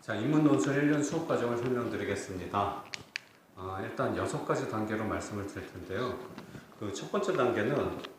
자, 인문 논술 1년 수업 과정을 설명드리겠습니다. 아, 일단 여섯 가지 단계로 말씀을 드릴 텐데요. 그 첫 번째 단계는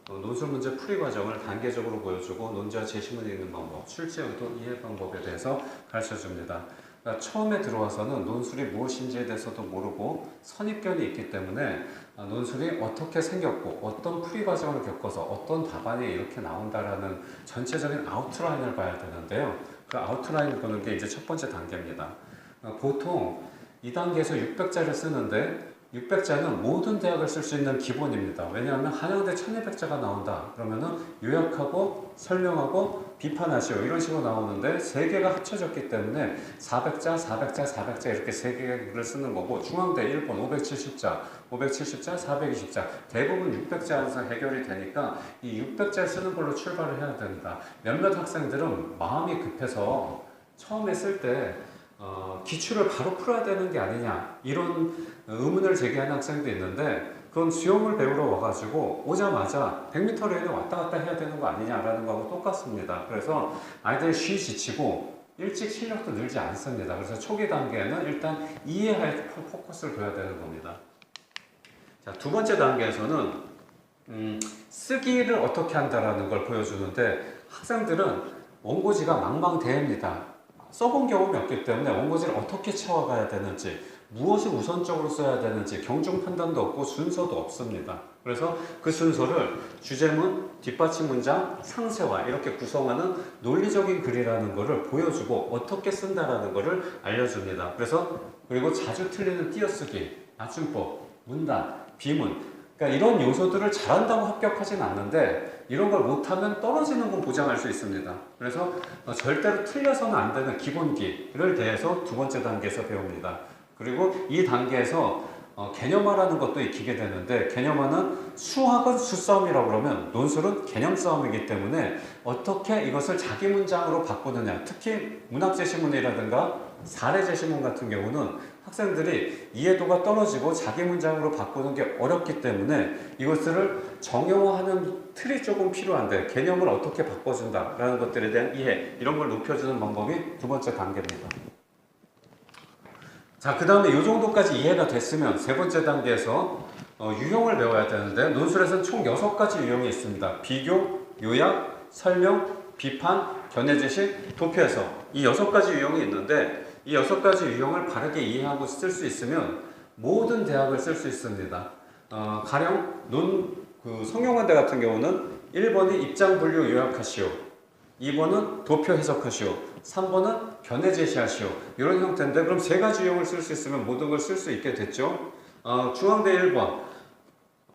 어, 논술 문제 풀이 과정을 단계적으로 보여주고 논지와 제시문 읽는 방법, 출제 의도 이해 방법에 대해서 가르쳐 줍니다. 그러니까 처음에 들어와서는 논술이 무엇인지에 대해서도 모르고 선입견이 있기 때문에 아, 논술이 어떻게 생겼고 어떤 풀이 과정을 겪어서 어떤 답안이 이렇게 나온다라는 전체적인 아웃라인을 봐야 되는데요. 그 아웃라인을 보는 게 이제 첫 번째 단계입니다. 어, 보통 이 단계에서 600자를 쓰는데 600자는 모든 대학을 쓸 수 있는 기본입니다. 왜냐하면 한양대 1200자가 나온다. 그러면은 요약하고 설명하고 비판하시오 이런 식으로 나오는데 세 개가 합쳐졌기 때문에 400자, 400자, 400자 이렇게 세 개를 쓰는 거고 중앙대 1번 570자, 570자, 420자 대부분 600자에서 해결이 되니까 이 600자 쓰는 걸로 출발을 해야 됩니다. 몇몇 학생들은 마음이 급해서 처음에 쓸때 어, 기출을 바로 풀어야 되는 게 아니냐 이런 의문을 제기하는 학생도 있는데 그건 수영을 배우러 와가지고 오자마자 100m 레인에 왔다 갔다 해야 되는 거 아니냐라는 거하고 똑같습니다. 그래서 아이들이 쉬 지치고 일찍 실력도 늘지 않습니다. 그래서 초기 단계에는 일단 이해할 포커스를 둬야 되는 겁니다. 자, 두 번째 단계에서는 음, 쓰기를 어떻게 한다라는 걸 보여주는데 학생들은 원고지가 망망대해입니다. 써본 경험이 없기 때문에 원고지를 어떻게 채워가야 되는지 무엇을 우선적으로 써야 되는지 경중 판단도 없고 순서도 없습니다. 그래서 그 순서를 주제문, 뒷받침 문장, 상세와 이렇게 구성하는 논리적인 글이라는 것을 보여주고 어떻게 쓴다라는 것을 알려줍니다. 그래서 그리고 자주 틀리는 띄어쓰기, 맞춤법, 문단, 비문 그러니까 이런 요소들을 잘한다고 합격하진 않는데 이런 걸 못하면 떨어지는 건 보장할 수 있습니다. 그래서 어, 절대로 틀려서는 안 되는 기본기를 대해서 두 번째 단계에서 배웁니다. 그리고 이 단계에서 어, 개념화라는 것도 익히게 되는데 개념화는 수학은 수싸움이라고 그러면 논술은 개념 싸움이기 때문에 어떻게 이것을 자기 문장으로 바꾸느냐 특히 문학 제시문이라든가 사례 제시문 같은 경우는 학생들이 이해도가 떨어지고 자기 문장으로 바꾸는 게 어렵기 때문에 이것을 정형화하는 틀이 조금 필요한데 개념을 어떻게 바꿔준다라는 것들에 대한 이해 이런 걸 높여주는 방법이 두 번째 단계입니다. 자, 그 다음에 이 정도까지 이해가 됐으면 세 번째 단계에서 어, 유형을 배워야 되는데 논술에서는 총 여섯 가지 유형이 있습니다. 비교, 요약, 설명, 비판, 견해 제시, 도표 해석 이 여섯 가지 유형이 있는데 이 여섯 가지 유형을 바르게 이해하고 쓸 수 있으면 모든 대학을 쓸 수 있습니다. 어, 가령 논, 그 성균관대 같은 경우는 1번이 입장 분류 요약하시오. 2번은 도표 해석하시오. 3번은 견해 제시하시오. 이런 형태인데 그럼 세 가지 유형을 쓸 수 있으면 모든 걸 쓸 수 있게 됐죠. 어, 중앙대 1번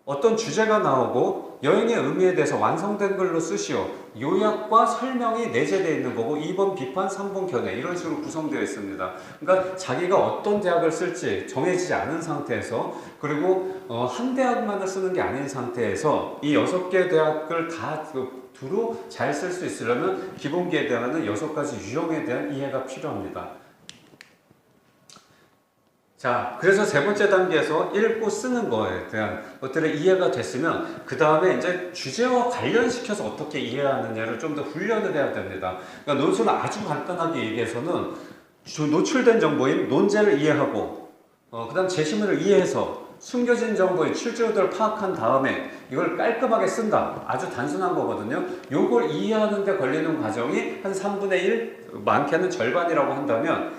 어떤 주제가 나오고 여행의 의미에 대해서 완성된 글로 쓰시오. 요약과 설명이 내재되어 있는 거고 2번 비판, 3번 견해 이런 식으로 구성되어 있습니다. 그러니까 자기가 어떤 대학을 쓸지 정해지지 않은 상태에서 그리고 어, 한 대학만을 쓰는 게 아닌 상태에서 이 여섯 개 대학을 다 그, 두루 잘 쓸 수 있으려면 기본기에 해당하는 여섯 가지 유형에 대한 이해가 필요합니다. 자, 그래서 세 번째 단계에서 읽고 쓰는 거에 대한 것들의 이해가 됐으면 그 다음에 이제 주제와 관련시켜서 어떻게 이해하느냐를 좀 더 훈련을 해야 됩니다. 그러니까 논술은 아주 간단하게 얘기해서는 노출된 정보인 논제를 이해하고 어, 그 다음 제시문을 이해해서 숨겨진 정보의 출제도를 파악한 다음에 이걸 깔끔하게 쓴다. 아주 단순한 거거든요. 요걸 이해하는 데 걸리는 과정이 한 3분의 1, 많게는 절반이라고 한다면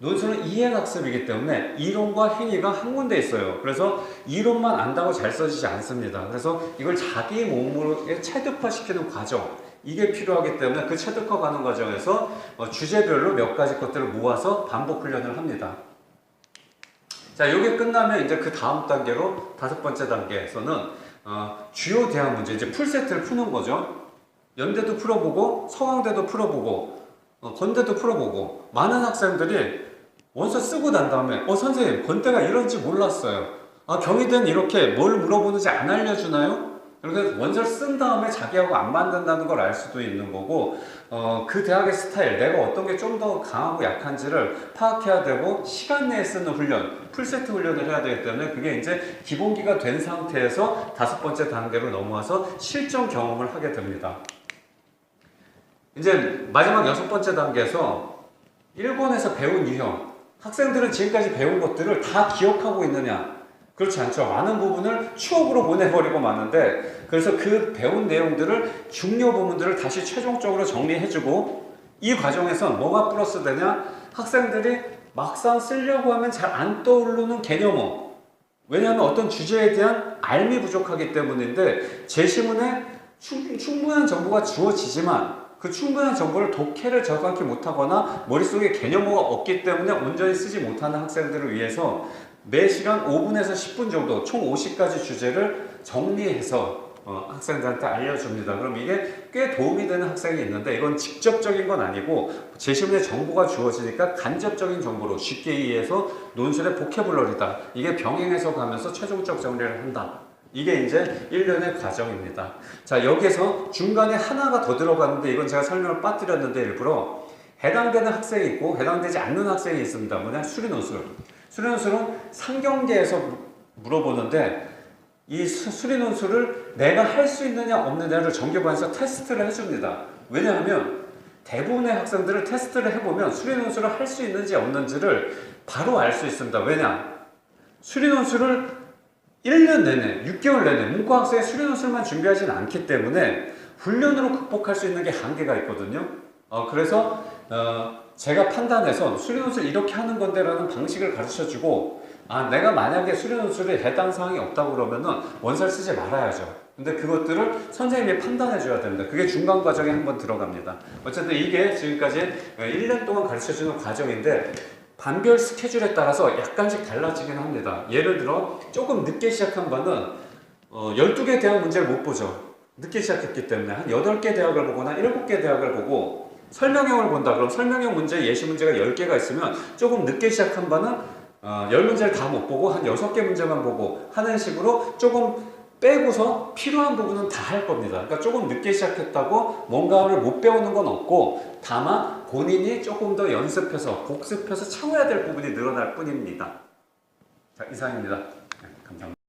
논술은 이해학습이기 때문에 이론과 행위가 한 군데 있어요. 그래서 이론만 안다고 잘 써지지 않습니다. 그래서 이걸 자기 몸으로 체득화시키는 과정 이게 필요하기 때문에 그 체득화 가는 과정에서 어, 주제별로 몇 가지 것들을 모아서 반복 훈련을 합니다. 자, 이게 끝나면 이제 그 다음 단계로 다섯 번째 단계에서는 어, 주요 대학 문제 이제 풀세트를 푸는 거죠. 연대도 풀어보고 서강대도 풀어보고 어, 건대도 풀어보고 많은 학생들이 원서 쓰고 난 다음에 어 선생님 건대가 이런지 몰랐어요. 아 경희대는 이렇게 뭘 물어보는지 안 알려주나요? 그래서 원서를 쓴 다음에 자기하고 안 맞는다는 걸 알 수도 있는 거고 어, 그 대학의 스타일 내가 어떤 게 좀 더 강하고 약한지를 파악해야 되고 시간 내에 쓰는 훈련 풀세트 훈련을 해야 되기 때문에 그게 이제 기본기가 된 상태에서 다섯 번째 단계로 넘어와서 실전 경험을 하게 됩니다. 이제 마지막 여섯 번째 단계에서 일본에서 배운 유형, 학생들은 지금까지 배운 것들을 다 기억하고 있느냐? 그렇지 않죠. 많은 부분을 추억으로 보내버리고 마는데, 그래서 그 배운 내용들을 중요 부분들을 다시 최종적으로 정리해주고, 이 과정에서 뭐가 플러스 되냐? 학생들이 막상 쓰려고 하면 잘 안 떠오르는 개념어. 왜냐하면 어떤 주제에 대한 알미 부족하기 때문인데, 제시문에 충- 충분한 정보가 주어지지만, 그 충분한 정보를 독해를 정확히 못하거나 머릿속에 개념어가 없기 때문에 온전히 쓰지 못하는 학생들을 위해서 매 시간 5분에서 10분 정도 총 50가지 주제를 정리해서 어, 학생들한테 알려줍니다. 그럼 이게 꽤 도움이 되는 학생이 있는데 이건 직접적인 건 아니고 제시문에 정보가 주어지니까 간접적인 정보로 쉽게 이해해서 논술의 보캐블러리다. 이게 병행해서 가면서 최종적 정리를 한다. 이게 이제 1년의 과정입니다. 자, 여기서 중간에 하나가 더 들어가는데 이건 제가 설명을 빠뜨렸는데 일부러 해당되는 학생이 있고 해당되지 않는 학생이 있습니다. 뭐냐? 수리논술. 수리논술은 상경계에서 물어보는데 이 수- 수리논술을 내가 할 수 있느냐 없느냐를 정교반에서 테스트를 해줍니다. 왜냐하면 대부분의 학생들을 테스트를 해보면 수리논술을 할 수 있는지 없는지를 바로 알 수 있습니다. 왜냐? 수리논술을 1년 내내, 6개월 내내 문과학생의 수련논술만 준비하지는 않기 때문에 훈련으로 극복할 수 있는 게 한계가 있거든요. 어, 그래서 어, 제가 판단해서 수련논술 이렇게 하는 건데라는 방식을 가르쳐주고 아 내가 만약에 수련논술에 해당 사항이 없다고 그러면은 원서를 쓰지 말아야죠. 근데 그것들을 선생님이 판단해 줘야 됩니다. 그게 중간 과정에 한번 들어갑니다. 어쨌든 이게 지금까지 1년 동안 가르쳐 주는 과정인데 반별 스케줄에 따라서 약간씩 달라지긴 합니다. 예를 들어 조금 늦게 시작한 반은 어, 12개 대학 문제를 못 보죠. 늦게 시작했기 때문에 한 8개 대학을 보거나 7개 대학을 보고 설명형을 본다. 그럼 설명형 문제, 예시 문제가 10개가 있으면 조금 늦게 시작한 반은 어, 10문제를 다 못 보고 한 6개 문제만 보고 하는 식으로 조금 빼고서 필요한 부분은 다 할 겁니다. 그러니까 조금 늦게 시작했다고 뭔가를 못 배우는 건 없고 다만 본인이 조금 더 연습해서 복습해서 채워야 될 부분이 늘어날 뿐입니다. 자, 이상입니다. 네, 감사합니다.